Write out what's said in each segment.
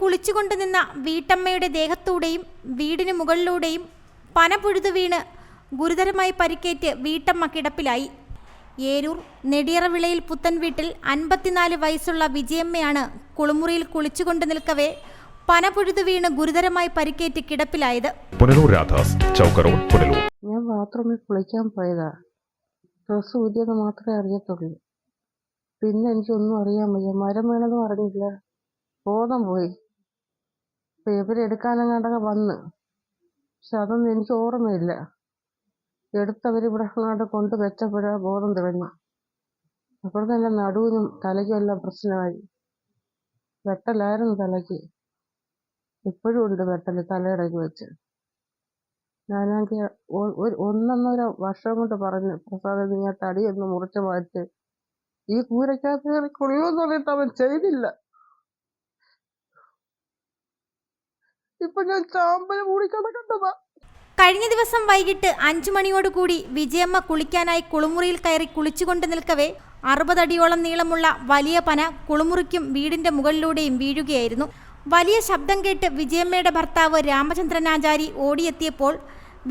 കുളിച്ചുകൊണ്ട് നിന്ന വീട്ടമ്മയുടെ ദേഹത്തൂടെയും വീടിന് മുകളിലൂടെയും പന പുഴുതു വീണ് ഗുരുതരമായി പരിക്കേറ്റ് വീട്ടമ്മ കിടപ്പിലായി. ഏരൂർ നെടിയറവിളയിൽ പുത്തൻ വീട്ടിൽ അൻപത്തിനാല് വയസ്സുള്ള വിജയമ്മയാണ് കുളിമുറിയിൽ കുളിച്ചുകൊണ്ട് നിൽക്കവേ പന പുഴുതു വീണ് ഗുരുതരമായി പരിക്കേറ്റ് കിടപ്പിലായത്. ഞാൻ ബാത്റൂമിൽ കുളിക്കാൻ പോയതാ. ഡ്രസ്സ് ഊരിയത് മാത്രമേ അറിയത്തുള്ളൂ. പിന്നെ എനിക്കൊന്നും അറിയാൻ വയ്യ. മരം വീണതും അറിഞ്ഞില്ല ബോധം പോയി. പേപ്പർ എടുക്കാനങ്ങാണ്ടൊക്കെ വന്ന്. പക്ഷെ അതൊന്നും എനിക്ക് ഓർമ്മയില്ല. എടുത്തവരിവിടെ അങ്ങോട്ട് കൊണ്ട് വെച്ചപ്പോഴാ ബോധം തെളിഞ്ഞു അപ്പോഴത്തെ എന്റെ നടുവിനും തലയ്ക്കും എല്ലാം പ്രശ്നമായി. വെട്ടലായിരുന്നു തലയ്ക്ക്. ഇപ്പോഴും ഉണ്ട് വെട്ടൽ തലയിടയ്ക്ക് വെച്ച്. ഞാനാണെങ്കിൽ ഒരു ഒന്നൊന്നര വർഷം കൊണ്ട് പറഞ്ഞു പ്രസാദ് നീ ആ തടിയൊന്ന് മുറിച്ച് മാറ്റി. ഈ കൂരക്കകത്ത് കയറി കൊള്ളുമെന്ന് പറഞ്ഞിട്ട് അവൻ ചെയ്തില്ല. ഇപ്പൊ ഞാൻ ചാമ്പൽ മൂടിക്കിടക്കണ്ടതാ കഴിഞ്ഞ ദിവസം വൈകിട്ട് അഞ്ചു മണിയോടുകൂടി വിജയമ്മ കുളിക്കാനായി കുളിമുറിയിൽ കയറി കുളിച്ചുകൊണ്ട് നിൽക്കവേ അറുപതടിയോളം നീളമുള്ള വലിയ പന കുളിമുറിക്കും വീടിന്റെ മുകളിലൂടെയും വീഴുകയായിരുന്നു. വലിയ ശബ്ദം കേട്ട് വിജയമ്മയുടെ ഭർത്താവ് രാമചന്ദ്രനാചാരി ഓടിയെത്തിയപ്പോൾ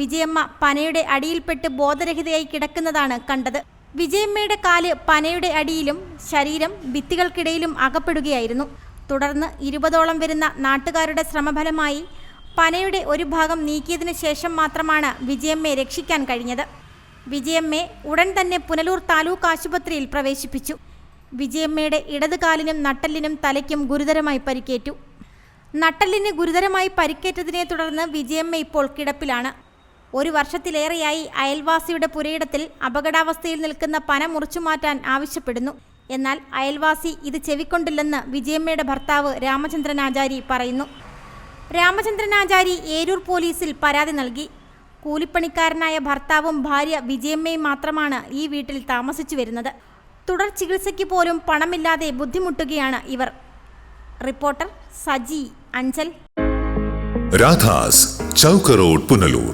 വിജയമ്മ പനയുടെ അടിയിൽപ്പെട്ട് ബോധരഹിതയായി കിടക്കുന്നതാണ് കണ്ടത്. വിജയമ്മയുടെ കാൽ പനയുടെ അടിയിലും ശരീരം ഭിത്തികൾക്കിടയിലും അകപ്പെടുകയായിരുന്നു. തുടർന്ന് ഇരുപതോളം വരുന്ന നാട്ടുകാരുടെ ശ്രമഫലമായി പനയുടെ ഒരു ഭാഗം നീക്കിയതിനു ശേഷം മാത്രമാണ് വിജയമ്മയെ രക്ഷിക്കാൻ കഴിഞ്ഞത്. വിജയമ്മയെ ഉടൻ തന്നെ പുനലൂർ താലൂക്ക് ആശുപത്രിയിൽ പ്രവേശിപ്പിച്ചു. വിജയമ്മയുടെ ഇടത് കാലിനും നട്ടലിനും തലയ്ക്കും ഗുരുതരമായി പരിക്കേറ്റു. നട്ടലിന് ഗുരുതരമായി പരിക്കേറ്റതിനെ തുടർന്ന് വിജയമ്മ ഇപ്പോൾ കിടപ്പിലാണ്. ഒരു വർഷത്തിലേറെയായി അയൽവാസിയുടെ പുരയിടത്തിൽ അപകടാവസ്ഥയിൽ നിൽക്കുന്ന പന മുറിച്ചു മാറ്റാൻ ആവശ്യപ്പെടുന്നു. എന്നാൽ അയൽവാസി ഇത് ചെവിക്കൊണ്ടില്ലെന്ന് വിജയമ്മയുടെ ഭർത്താവ് രാമചന്ദ്രനാചാരി പറയുന്നു. രാമചന്ദ്രനാചാരി ഏരൂർ പോലീസിൽ പരാതി നൽകി. കൂലിപ്പണിക്കാരനായ ഭർത്താവും ഭാര്യ വിജയമ്മയും മാത്രമാണ് ഈ വീട്ടിൽ താമസിച്ചു വരുന്നത്. തുടർ ചികിത്സയ്ക്ക് പോലും പണമില്ലാതെ ബുദ്ധിമുട്ടുകയാണ് ഇവർ. റിപ്പോർട്ടർ സജി അഞ്ചൽ. രാധാസ് ചൗക്കറോഡ് പുനലൂർ.